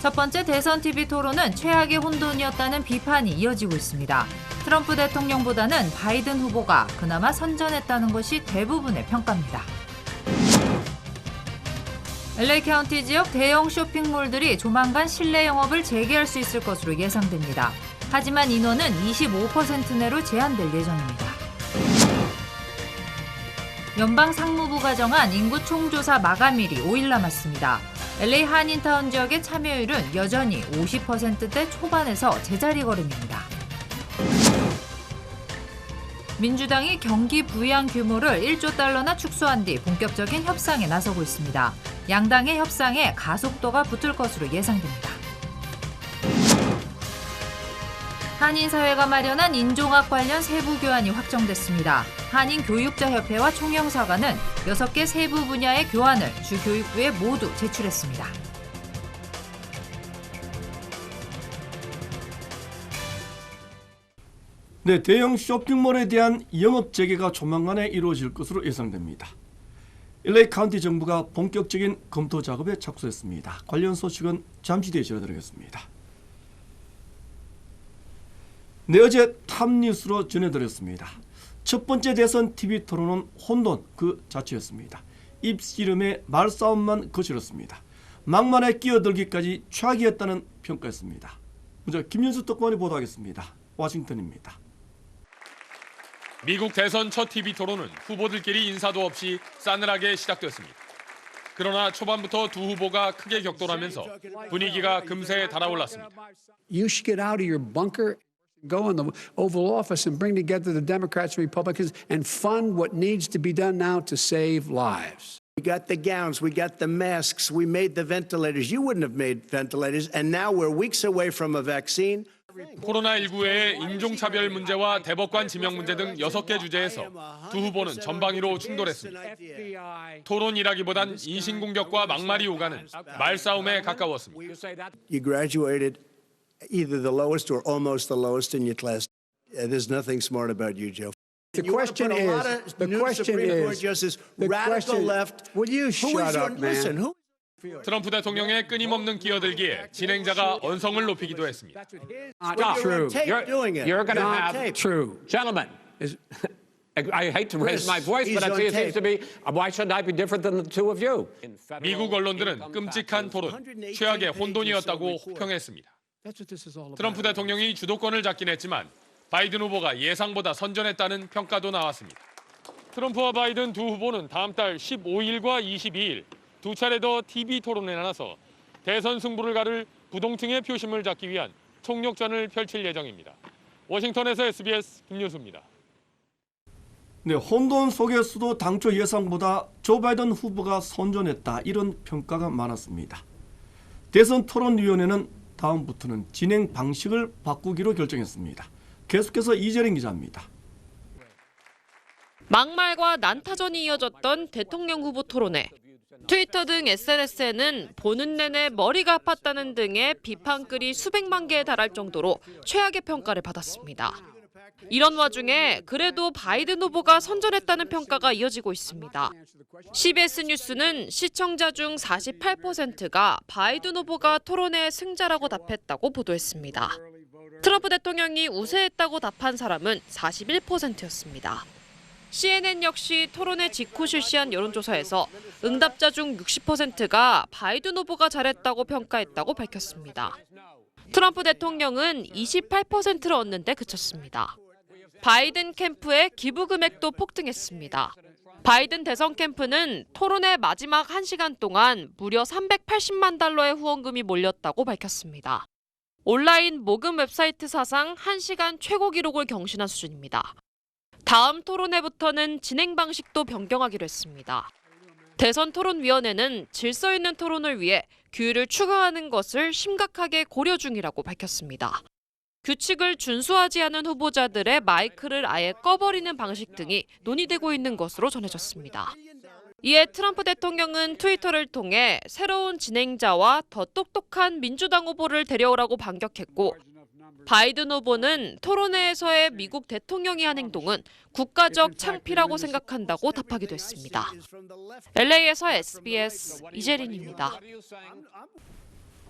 첫 번째 대선 TV 토론은 최악의 혼돈이었다는 비판이 이어지고 있습니다. 트럼프 대통령보다는 바이든 후보가 그나마 선전했다는 것이 대부분의 평가입니다. LA 카운티 지역 대형 쇼핑몰들이 조만간 실내 영업을 재개할 수 있을 것으로 예상됩니다. 하지만 인원은 25% 내로 제한될 예정입니다. 연방 상무부가 정한 인구 총조사 마감일이 5일 남았습니다. LA 한인타운 지역의 참여율은 여전히 50%대 초반에서 제자리 걸음입니다. 민주당이 경기 부양 규모를 1조 달러나 축소한 뒤 본격적인 협상에 나서고 있습니다. 양당의 협상에 가속도가 붙을 것으로 예상됩니다. 한인사회가 마련한 인종학 관련 세부 교환이 확정됐습니다. 한인교육자협회와 총영사관은 6개 세부 분야의 교환을 주교육부에 모두 제출했습니다. 네, 대형 쇼핑몰에 대한 영업 재개가 조만간에 이루어질 것으로 예상됩니다. LA 카운티 정부가 본격적인 검토 작업에 착수했습니다. 관련 소식은 잠시 뒤에 전해드리겠습니다. 네, 어제 탑뉴스로 전해드렸습니다. 첫 번째 대선 TV 토론은 혼돈 그 자체였습니다. 입씨름의 말싸움만 거칠었습니다. 막말에 끼어들기까지 최악이었다는 평가였습니다. 먼저 김윤수 특파원이 보도하겠습니다. 워싱턴입니다. 미국 대선 첫 TV 토론은 후보들끼리 인사도 없이 싸늘하게 시작됐습니다. 그러나 초반부터 두 후보가 크게 격돌하면서 분위기가 금세 달아올랐습니다. You should get out of your bunker, go in the Oval Office, and bring together the Democrats and Republicans and fund what needs to be done now to save lives. We got the gowns, we got the masks, we made the ventilators. You wouldn't have made ventilators, and now we're weeks away from a vaccine. 코로나19 외에 인종차별 문제와 대법관 지명 문제 등 6개 주제에서 두 후보는 전방위로 충돌했습니다. 토론이라기보단 인신공격과 막말이 오가는 말싸움에 가까웠습니다. You graduated either the lowest or almost the lowest in your class. Uh, There's nothing smart about you, Joe. The You question put a lot is, of the new question Supreme Court is, justices, the radical question- left. Will you Who shut is your, up, man? listen, who 트럼프 대통령의 끊임없는 끼어들기에 진행자가 언성을 높이기도 했습니다. You're true. You're, doing it. you're going to have. True. gentlemen. Is, I hate to raise my voice, but I see it seems to be uh, why should I be different than the two of you? 미국 언론들은 끔찍한 토론, 최악의 혼돈이었다고 호평했습니다. 트럼프 대통령이 주도권을 잡긴 했지만 바이든 후보가 예상보다 선전했다는 평가도 나왔습니다. 트럼프와 바이든 두 후보는 다음 달 15일과 22일 두 차례 더 TV 토론에 나서 대선 승부를 가를 부동층의 표심을 잡기 위한 총력전을 펼칠 예정입니다. 워싱턴에서 SBS 김유수입니다. 네, 혼돈 속에서도 당초 예상보다 조 바이든 후보가 선전했다 이런 평가가 많았습니다. 대선 토론위원회는 다음부터는 진행 방식을 바꾸기로 결정했습니다. 계속해서 이재린 기자입니다. 막말과 난타전이 이어졌던 대통령 후보 토론회. 트위터 등 SNS에는 보는 내내 머리가 아팠다는 등의 비판글이 수백만 개에 달할 정도로 최악의 평가를 받았습니다. 이런 와중에 그래도 바이든 후보가 선전했다는 평가가 이어지고 있습니다. CBS 뉴스는 시청자 중 48%가 바이든 후보가 토론회의 승자라고 답했다고 보도했습니다. 트럼프 대통령이 우세했다고 답한 사람은 41%였습니다. CNN 역시 토론회 직후 실시한 여론조사에서 응답자 중 60%가 바이든 후보가 잘했다고 평가했다고 밝혔습니다. 트럼프 대통령은 28%를 얻는 데 그쳤습니다. 바이든 캠프의 기부 금액도 폭등했습니다. 바이든 대선 캠프는 토론회 마지막 1시간 동안 무려 380만 달러의 후원금이 몰렸다고 밝혔습니다. 온라인 모금 웹사이트 사상 1시간 최고 기록을 경신한 수준입니다. 다음 토론회부터는 진행 방식도 변경하기로 했습니다. 대선 토론위원회는 질서 있는 토론을 위해 규율을 추가하는 것을 심각하게 고려 중이라고 밝혔습니다. 규칙을 준수하지 않은 후보자들의 마이크를 아예 꺼버리는 방식 등이 논의되고 있는 것으로 전해졌습니다. 이에 트럼프 대통령은 트위터를 통해 새로운 진행자와 더 똑똑한 민주당 후보를 데려오라고 반격했고 바이든 후보는 토론회에서의 미국 대통령이 한 행동은 국가적 창피라고 생각한다고 답하기도 했습니다. LA에서 SBS 이재린입니다.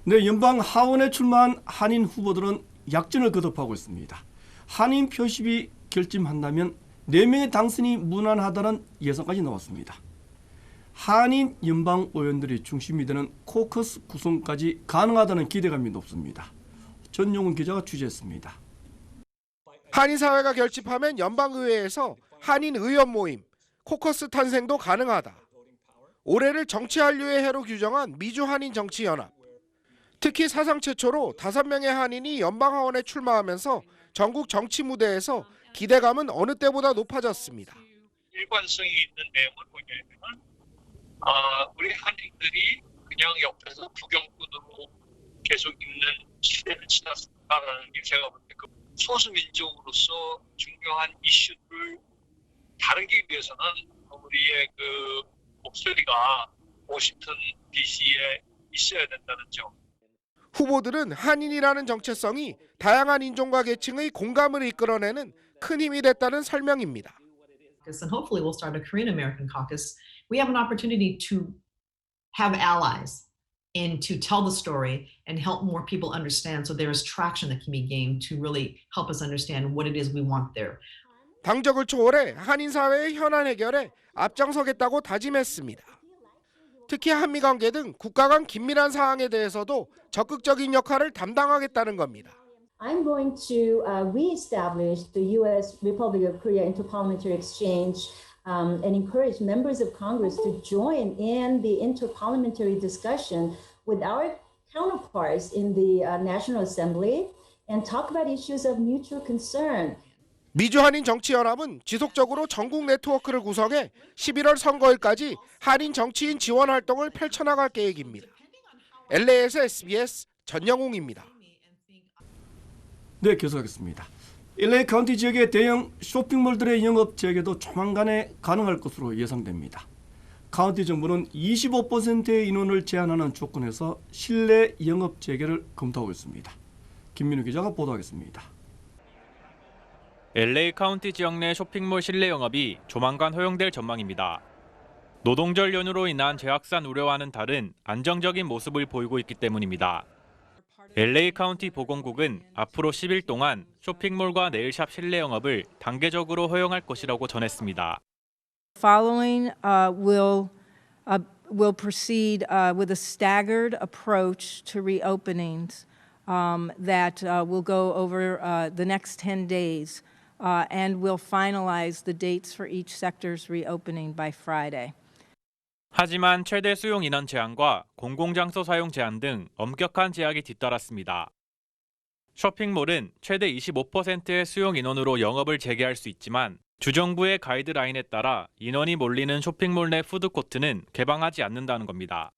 네, 연방 하원에 출마한 한인 후보들은 약진을 거듭하고 있습니다. 한인 표심이 결집한다면 4명의 당선이 무난하다는 예상까지 나왔습니다. 한인 연방 의원들이 중심이 되는 코커스 구성까지 가능하다는 기대감이 높습니다. 전용훈 기자가 취재했습니다. 한인 사회가 결집하면 연방의회에서 한인 의원 모임, 코커스 탄생도 가능하다. 올해를 정치 한류의 해로 규정한 미주 한인 정치 연합. 특히 사상 최초로 다섯 명의 한인이 연방하원에 출마하면서 전국 정치 무대에서 기대감은 어느 때보다 높아졌습니다. 일관성이 있는 내용을 보냐면 아, 우리 한인들이 그냥 옆에서 구경꾼으로 계속 있는 시대를 지났다는 게 제가 볼때 그 소수민족으로서 중요한 이슈를 다루기 위해서는 우리의 그 목소리가 워싱턴 DC에 있어야 된다는 점. 후보들은 한인이라는 정체성이 다양한 인종과 계층의 공감을 이끌어내는 큰 힘이 됐다는 설명입니다. and hopefully we'll start a Korean American caucus, we have an opportunity to have allies and to tell the story and help more people understand so there is traction that can be gained to really help us understand what it is we want there. 당적을 초월해 한인 사회의 현안 해결에 앞장서겠다고 다짐했습니다. 특히 한미 관계 등 국가 간 긴밀한 사항에 대해서도 적극적인 역할을 담당하겠다는 겁니다. I'm going to uh, reestablish the U.S. Republic of Korea Interparliamentary Exchange um, and encourage members of Congress to join in the interparliamentary discussion with our counterparts in the uh, National Assembly and talk about issues of mutual concern. 미주 한인 정치연합은 지속적으로 전국 네트워크를 구성해 11월 선거일까지 한인 정치인 지원 활동을 펼쳐나갈 계획입니다. LA에서 SBS 전영웅입니다. 네, 계속하겠습니다. LA 카운티 지역의 대형 쇼핑몰들의 영업 재개도 조만간에 가능할 것으로 예상됩니다. 카운티 정부는 25%의 인원을 제한하는 조건에서 실내 영업 재개를 검토하고 있습니다. 김민우 기자가 보도하겠습니다. LA 카운티 지역 내 쇼핑몰 실내 영업이 조만간 허용될 전망입니다. 노동절 연휴로 인한 재확산 우려와는 다른 안정적인 모습을 보이고 있기 때문입니다. LA 카운티 보건국은 앞으로 10일 동안 쇼핑몰과 네일샵 실내 영업을 단계적으로 허용할 것이라고 전했습니다. Following uh, will uh, will proceed uh, with a staggered approach to reopenings um, that uh, will go over uh, the next 10 days, uh, and will finalize the dates for each sector's reopening by Friday. 하지만 최대 수용 인원 제한과 공공장소 사용 제한 등 엄격한 제약이 뒤따랐습니다. 쇼핑몰은 최대 25%의 수용 인원으로 영업을 재개할 수 있지만 주정부의 가이드라인에 따라 인원이 몰리는 쇼핑몰 내 푸드코트는 개방하지 않는다는 겁니다.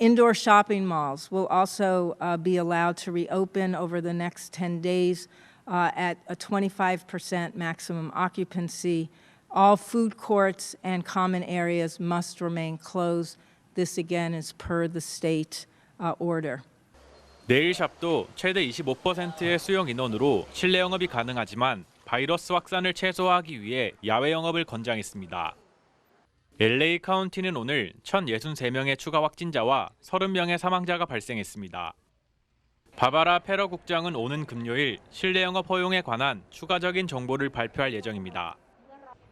Indoor shopping malls will also uh, be allowed to reopen over the next 10 days uh, at a 25% maximum occupancy. All food courts and common areas must remain closed. This again is per the state uh, order. 네일샵도 최대 25%의 수용 인원으로 실내 영업이 가능하지만 바이러스 확산을 최소화하기 위해 야외 영업을 권장했습니다. LA 카운티는 오늘 1,063명의 추가 확진자와 30명의 사망자가 발생했습니다. 바바라 페러 국장은 오는 금요일 실내 영업 허용에 관한 추가적인 정보를 발표할 예정입니다.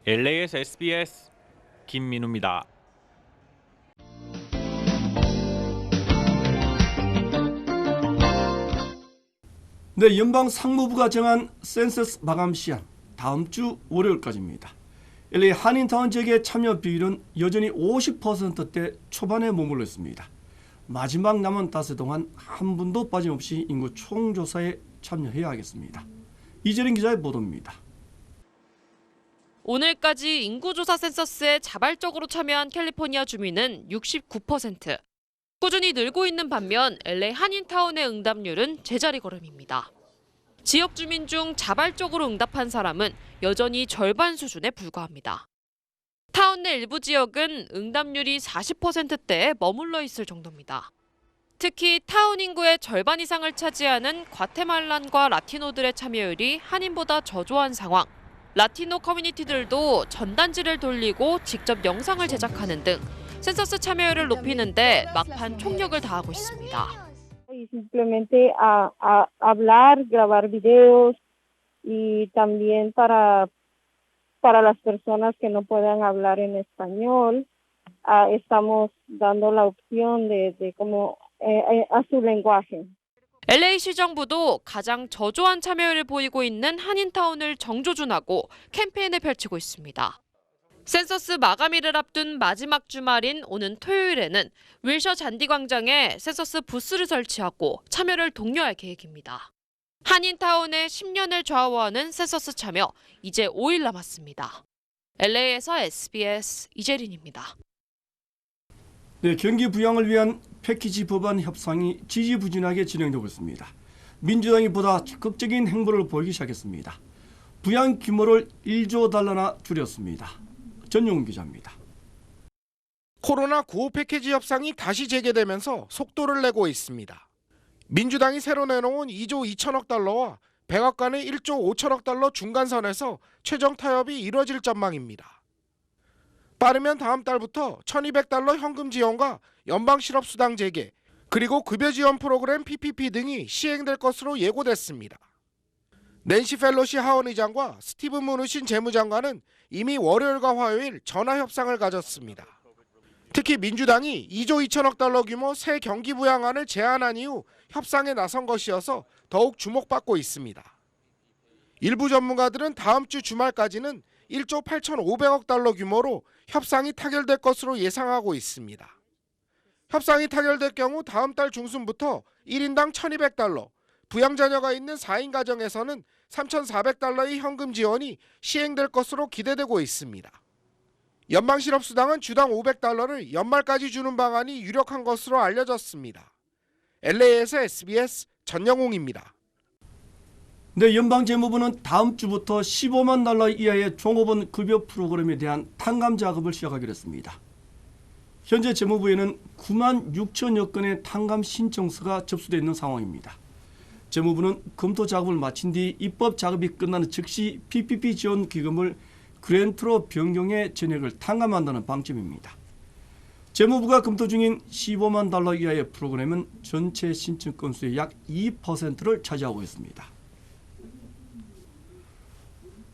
LA에서 SBS 김민우입니다. 네, 연방 상무부가 정한 센서스 마감 시한 다음 주 월요일까지입니다. LA 한인타운 지역의 참여 비율은 여전히 50%대 초반에 머물러 있습니다. 마지막 남은 닷새 동안 한 분도 빠짐없이 인구 총조사에 참여해야 하겠습니다. 이재린 기자의 보도입니다. 오늘까지 인구조사 센서스에 자발적으로 참여한 캘리포니아 주민은 69%. 꾸준히 늘고 있는 반면 LA 한인타운의 응답률은 제자리 걸음입니다. 지역 주민 중 자발적으로 응답한 사람은 여전히 절반 수준에 불과합니다. 타운 내 일부 지역은 응답률이 40%대에 머물러 있을 정도입니다. 특히 타운 인구의 절반 이상을 차지하는 과테말란과 라티노들의 참여율이 한인보다 저조한 상황. 라티노 커뮤니티들도 전단지를 돌리고 직접 영상을 제작하는 등 센서스 참여율을 높이는데 막판 총력을 다하고 있습니다. Para las personas que no puedan hablar en español, ah, estamos dando la opción de, de como eh, eh, a su lenguaje. LA 시 정부도 가장 저조한 참여율을 보이고 있는 한인타운을 정조준하고 캠페인을 펼치고 있습니다. 센서스 마감일을 앞둔 마지막 주말인 오는 토요일에는 윌셔 잔디 광장에 센서스 부스를 설치하고 참여를 독려할 계획입니다. 한인타운의 10년을 좌우하는 센서스 참여 이제 5일 남았습니다. LA에서 SBS 이재린입니다. 네, 경기 부양을 위한 패키지 법안 협상이 지지부진하게 진행되고 있습니다. 민주당이 보다 적극적인 행보를 보이기 시작했습니다. 부양 규모를 1조 달러나 줄였습니다. 전용 기자입니다. 코로나 구호 패키지 협상이 다시 재개되면서 속도를 내고 있습니다. 민주당이 새로 내놓은 2조 2천억 달러와 백악관의 1조 5천억 달러 중간선에서 최종 타협이 이뤄질 전망입니다. 빠르면 다음 달부터 1,200달러 현금 지원과 연방 실업 수당 재개, 그리고 급여 지원 프로그램 PPP 등이 시행될 것으로 예고됐습니다. 낸시 펠로시 하원 의장과 스티븐 무누신 재무장관은 이미 월요일과 화요일 전화 협상을 가졌습니다. 특히 민주당이 2조 2천억 달러 규모 새 경기 부양안을 제안한 이후 협상에 나선 것이어서 더욱 주목받고 있습니다. 일부 전문가들은 다음 주 주말까지는 1조 8,500억 달러 규모로 협상이 타결될 것으로 예상하고 있습니다. 협상이 타결될 경우 다음 달 중순부터 1인당 1,200달러, 부양 자녀가 있는 4인 가정에서는 3,400달러의 현금 지원이 시행될 것으로 기대되고 있습니다. 연방실업수당은 주당 500달러를 연말까지 주는 방안이 유력한 것으로 알려졌습니다. LA에서 SBS 전영웅입니다. 네, 연방재무부는 다음 주부터 15만 달러 이하의 종업원 급여 프로그램에 대한 탕감 작업을 시작하기로 했습니다. 현재 재무부에는 9만 6천여 건의 탕감 신청서가 접수되어 있는 상황입니다. 재무부는 검토 작업을 마친 뒤 입법 작업이 끝나는 즉시 PPP 지원 기금을 그랜트로 변경해 전액을 탕감한다는 방침입니다. 재무부가 검토 중인 15만 달러 이하의 프로그램은 전체 신청 건수의 약 2%를 차지하고 있습니다.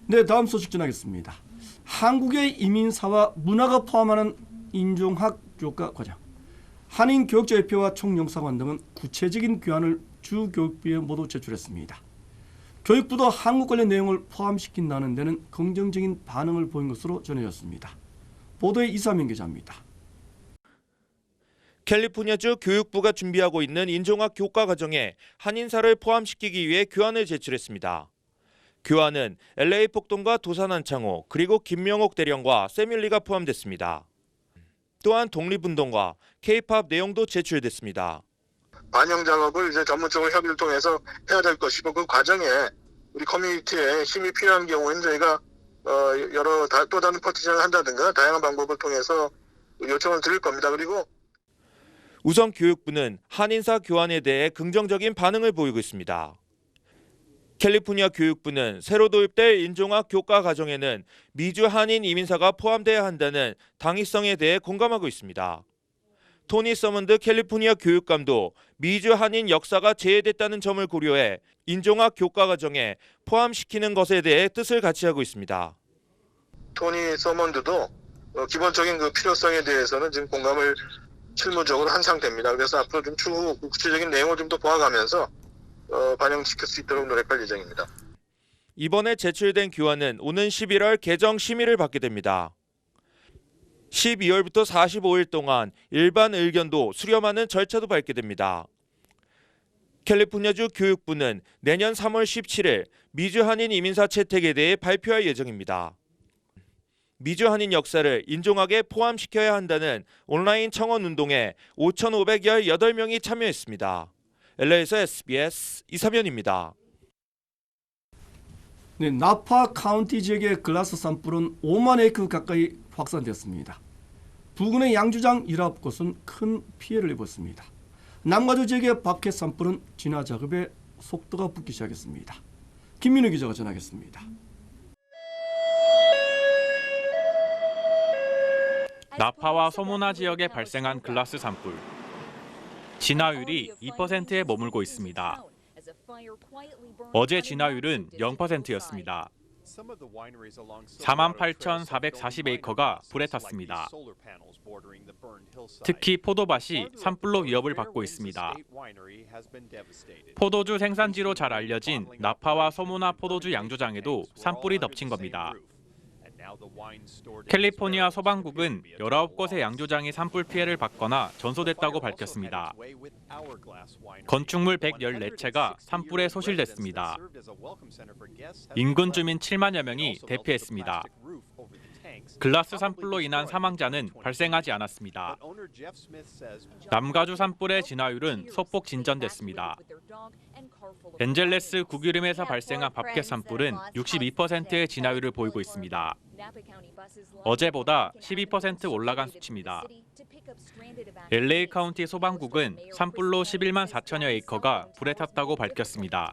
네, 다음 소식 전하겠습니다. 한국의 이민사와 문화가 포함하는 인종학 교과 과정. 한인 교육자협회와 총영사관 등은 구체적인 교환을 주 교육부에 모두 제출했습니다. 교육부도 한국 관련 내용을 포함시킨다는 데는 긍정적인 반응을 보인 것으로 전해졌습니다. 보도에 이사민 기자입니다. 캘리포니아주 교육부가 준비하고 있는 인종학 교과 과정에 한인사를 포함시키기 위해 교환을 제출했습니다. 교환은 LA 폭동과 도산 한창호 그리고 김명옥 대령과 세밀리가 포함됐습니다. 또한 독립운동과 K-팝 내용도 제출됐습니다. 반영 작업을 이제 전문적으로 협의를 통해서 해야 될 것이고 그 과정에 우리 커뮤니티에 힘이 필요한 경우에는 저희가 어, 여러 다, 또 다른 퍼티션을 한다든가 다양한 방법을 통해서 요청을 드릴 겁니다. 그리고 우선 교육부는 한인사 교환에 대해 긍정적인 반응을 보이고 있습니다. 캘리포니아 교육부는 새로 도입될 인종학 교과 과정에는 미주 한인 이민사가 포함돼야 한다는 당위성에 대해 공감하고 있습니다. 토니 서먼드 캘리포니아 교육감도 미주 한인 역사가 제외됐다는 점을 고려해 인종학 교과 과정에 포함시키는 것에 대해 뜻을 같이 하고 있습니다. 토니 서먼드도 어, 기본적인 그 필요성에 대해서는 지금 공감을 실무적으로 한 상태입니다. 그래서 앞으로 좀 추후 구체적인 내용을 좀 더 보아가면서 어, 반영시킬 수 있도록 노력할 예정입니다. 이번에 제출된 교환은 오는 11월 개정 심의를 받게 됩니다. 12월부터 45일 동안 일반 의견도 수렴하는 절차도 밟게 됩니다. 캘리포니아주 교육부는 내년 3월 17일 미주 한인 이민사 채택에 대해 발표할 예정입니다. 미주 한인 역사를 인종학에 포함시켜야 한다는 온라인 청원 운동에 5,518명이 참여했습니다. LA에서 SBS 이사면입니다. 네, 나파 카운티 지역의 글라스 산불은 5만 에이크 가까이 확산되었습니다. 부근의 양주장 일합 곳은 큰 피해를 입었습니다. 남가주 지역의 박해 산불은 진화 작업에 속도가 붙기 시작했습니다. 김민우 기자가 전하겠습니다. 나파와 소모나 지역에 발생한 글라스 산불. 진화율이 2%에 머물고 있습니다. 어제 진화율은 0%였습니다. 48,440에이커가 불에 탔습니다. 특히 포도밭이 산불로 위협을 받고 있습니다. 포도주 생산지로 잘 알려진 나파와 소모나 포도주 양조장에도 산불이 덮친 겁니다. 캘리포니아 소방국은 19곳의 양조장이 산불 피해를 받거나 전소됐다고 밝혔습니다. 건축물 114채가 산불에 소실됐습니다. 인근 주민 7만여 명이 대피했습니다. 글라스 산불로 인한 사망자는 발생하지 않았습니다. 남가주 산불의 진화율은 소폭 진전됐습니다. 엔젤레스 구기름에서 발생한 밥켓 산불은 62%의 진화율을 보이고 있습니다. 어제보다 12% 올라간 수치입니다. LA 카운티 소방국은 산불로 11만 4천여 에이커가 불에 탔다고 밝혔습니다.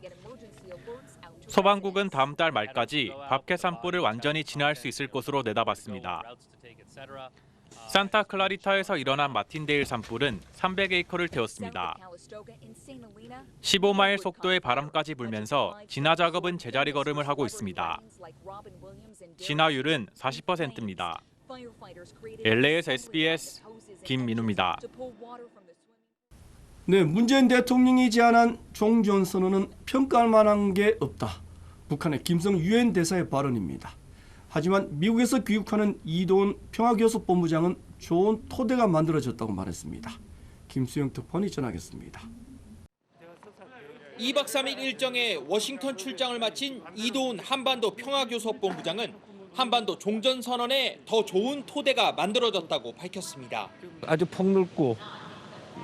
소방국은 다음 달 말까지 밥켓 산불을 완전히 진화할 수 있을 것으로 내다봤습니다. 산타 클라리타에서 일어난 마틴데일 산불은 300에이커를 태웠습니다. 15마일 속도의 바람까지 불면서 진화 작업은 제자리 걸음을 하고 있습니다. 진화율은 40%입니다. LA에서 SBS 김민우입니다. 네, 문재인 대통령이 제안한 종전 선언은 평가할 만한 게 없다. 북한의 김성 유엔 대사의 발언입니다. 하지만 미국에서 교육하는 이도훈 평화교섭 본부장은 좋은 토대가 만들어졌다고 말했습니다. 김수영 특파원이 전하겠습니다. 2박 3일 일정에 워싱턴 출장을 마친 이도훈 한반도 평화교섭 본부장은 한반도 종전 선언에 더 좋은 토대가 만들어졌다고 밝혔습니다. 아주 폭넓고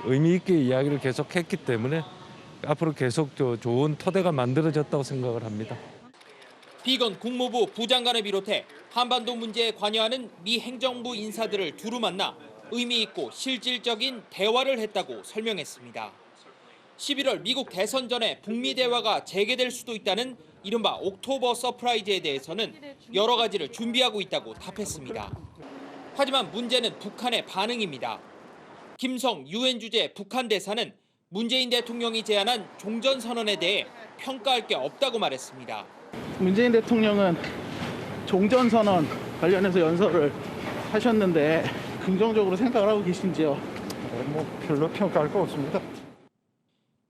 의미 있게 이야기를 계속했기 때문에 앞으로 계속 저 좋은 토대가 만들어졌다고 생각을 합니다. 비건 국무부 부장관을 비롯해 한반도 문제에 관여하는 미 행정부 인사들을 두루 만나 의미 있고 실질적인 대화를 했다고 설명했습니다. 11월 미국 대선 전에 북미 대화가 재개될 수도 있다는 이른바 옥토버 서프라이즈에 대해서는 여러 가지를 준비하고 있다고 답했습니다. 하지만 문제는 북한의 반응입니다. 김성 유엔 주재 북한 대사는 문재인 대통령이 제안한 종전 선언에 대해 평가할 게 없다고 말했습니다. 문재인 대통령은 종전선언 관련해서 연설을 하셨는데 긍정적으로 생각을 하고 계신지요? 뭐 별로 평가할 거 없습니다.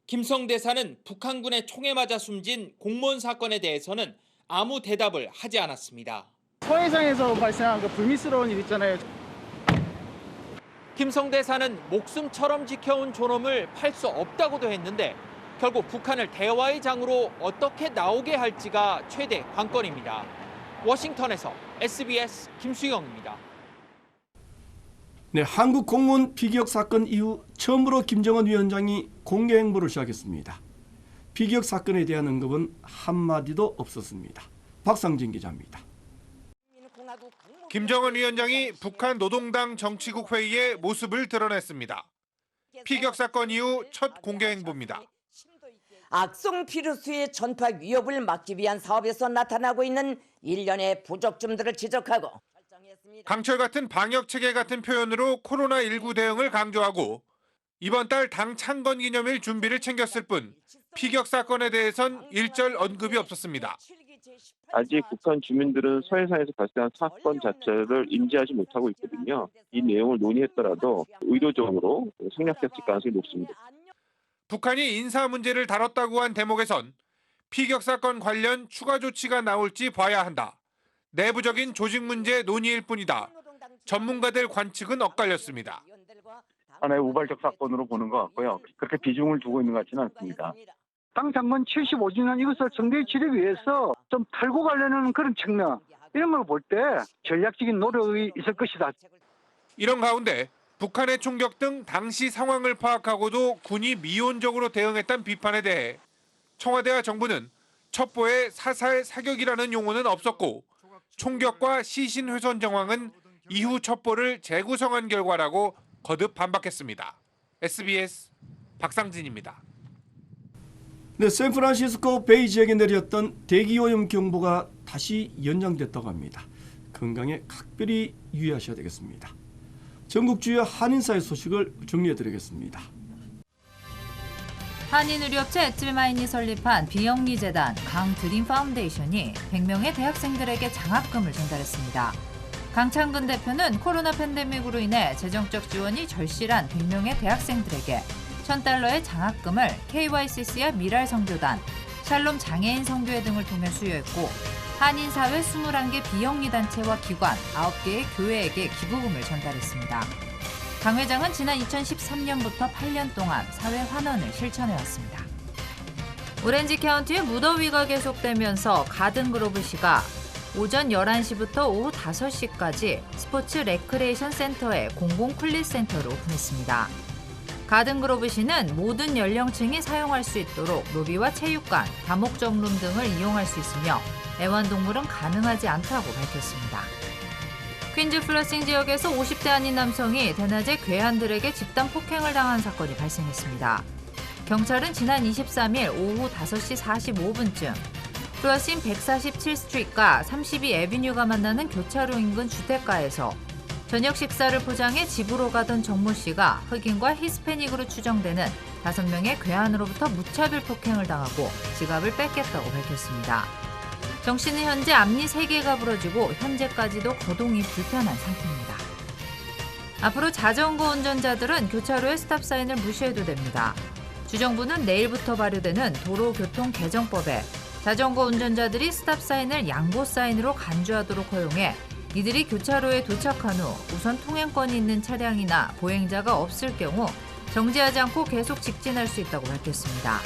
김성 대사는 북한군의 총에 맞아 숨진 공무원 사건에 대해서는 아무 대답을 하지 않았습니다. 서해상에서 발생한 그 불미스러운 일 있잖아요. 김성 대사는 목숨처럼 지켜온 존엄을 팔 수 없다고도 했는데 결국 북한을 대화의 장으로 어떻게 나오게 할지가 최대 관건입니다. 워싱턴에서 SBS 김수영입니다. 네, 한국 공무원 피격 사건 이후 처음으로 김정은 위원장이 공개 행보를 시작했습니다. 피격 사건에 대한 언급은 한마디도 없었습니다. 박상진 기자입니다. 김정은 위원장이 북한 노동당 정치국 회의에 모습을 드러냈습니다. 피격 사건 이후 첫 공개 행보입니다. 악성 피루스의 전파 위협을 막기 위한 사업에서 나타나고 있는 일련의 부족점들을 지적하고 강철 같은 방역 체계 같은 표현으로 코로나19 대응을 강조하고 이번 달 당 창건 기념일 준비를 챙겼을 뿐 피격 사건에 대해선 일절 언급이 없었습니다. 아직 북한 주민들은 서해상에서 발생한 사건 자체를 인지하지 못하고 있거든요. 이 내용을 논의했더라도 의도적으로 생략했을 가능성이 높습니다. 북한이 인사 문제를 다뤘다고 한 대목에선 피격 사건 관련 추가 조치가 나올지 봐야 한다. 내부적인 조직 문제 논의일 뿐이다. 전문가들 관측은 엇갈렸습니다. 하나의 우발적 사건으로 보는 것 같고요. 그렇게 비중을 두고 있는 것 같지는 않습니다. 당 장관 75주년 이것을 정대에 치르기 위해서 좀 털고 가려는 그런 측면 이런 걸 볼 때 전략적인 노력이 있을 것이다. 이런 가운데 북한의 총격 등 당시 상황을 파악하고도 군이 미온적으로 대응했다는 비판에 대해 청와대와 정부는 첩보에 사살 사격이라는 용어는 없었고 총격과 시신 훼손 정황은 이후 첩보를 재구성한 결과라고 거듭 반박했습니다. SBS 박상진입니다. 네, 샌프란시스코 베이 지역에 내렸던 대기오염 경보가 다시 연장됐다고 합니다. 건강에 각별히 유의하셔야 되겠습니다. 전국 주요 한인사의 소식을 정리해 드리겠습니다. 한인의료업체 에트마인이 설립한 비영리 재단 강드림 파운데이션이 100명의 대학생들에게 장학금을 전달했습니다. 강창근 대표는 코로나 팬데믹으로 인해 재정적 지원이 절실한 100명의 대학생들에게 1000달러의 장학금을 KYCC와 미랄 성교단, 샬롬 장애인 성교회 등을 통해 수여했고 한인사회 21개 비영리 단체와 기관 9개의 교회에게 기부금을 전달했습니다. 강 회장은 지난 2013년부터 8년 동안 사회 환원을 실천해왔습니다. 오렌지 카운티의 무더위가 계속되면서 가든 그로브 시가 오전 11시부터 오후 5시까지 스포츠 레크레이션 센터의 공공 쿨릿 센터를 오픈했습니다. 가든 그로브 시는 모든 연령층이 사용할 수 있도록 로비와 체육관, 다목적룸 등을 이용할 수 있으며 애완동물은 가능하지 않다고 밝혔습니다. 퀸즈 플러싱 지역에서 50대 한인 남성이 대낮에 괴한들에게 집단 폭행을 당한 사건이 발생했습니다. 경찰은 지난 23일 오후 5시 45분쯤 플러싱 147스트리트과 32 에비뉴가 만나는 교차로 인근 주택가에서 저녁 식사를 포장해 집으로 가던 정모 씨가 흑인과 히스패닉으로 추정되는 5명의 괴한으로부터 무차별 폭행을 당하고 지갑을 뺏겼다고 밝혔습니다. 정 씨는 현재 앞니 3개가 부러지고 현재까지도 거동이 불편한 상태입니다. 앞으로 자전거 운전자들은 교차로의 스탑 사인을 무시해도 됩니다. 주정부는 내일부터 발효되는 도로교통 개정법에 자전거 운전자들이 스탑 사인을 양보 사인으로 간주하도록 허용해 이들이 교차로에 도착한 후 우선 통행권이 있는 차량이나 보행자가 없을 경우 정지하지 않고 계속 직진할 수 있다고 밝혔습니다.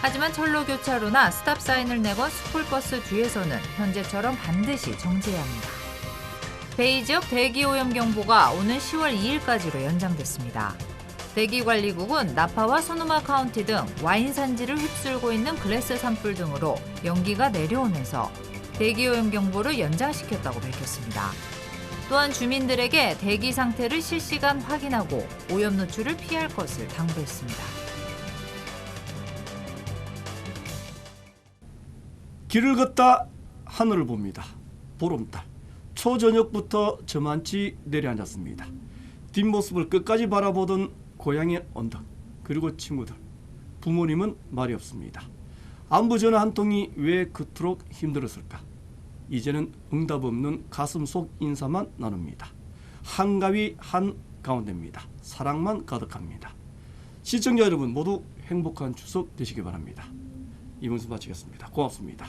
하지만 철로 교차로나 스탑 사인을 내건 스쿨버스 뒤에서는 현재처럼 반드시 정지해야 합니다. 베이 지역 대기 오염 경보가 오는 10월 2일까지로 연장됐습니다. 대기관리국은 나파와 소노마 카운티 등 와인 산지를 휩쓸고 있는 글래스 산불 등으로 연기가 내려오면서 대기오염 경보를 연장시켰다고 밝혔습니다. 또한 주민들에게 대기 상태를 실시간 확인하고 오염 노출을 피할 것을 당부했습니다. 길을 걷다 하늘을 봅니다. 보름달. 초저녁부터 저만치 내려앉았습니다. 뒷모습을 끝까지 바라보던 고향의 언덕 그리고 친구들 부모님은 말이 없습니다. 안부 전화 한 통이 왜 그토록 힘들었을까? 이제는 응답 없는 가슴 속 인사만 나눕니다. 한가위 한 가운데입니다. 사랑만 가득합니다. 시청자 여러분 모두 행복한 추석 되시기 바랍니다. 이문수 마치겠습니다. 고맙습니다.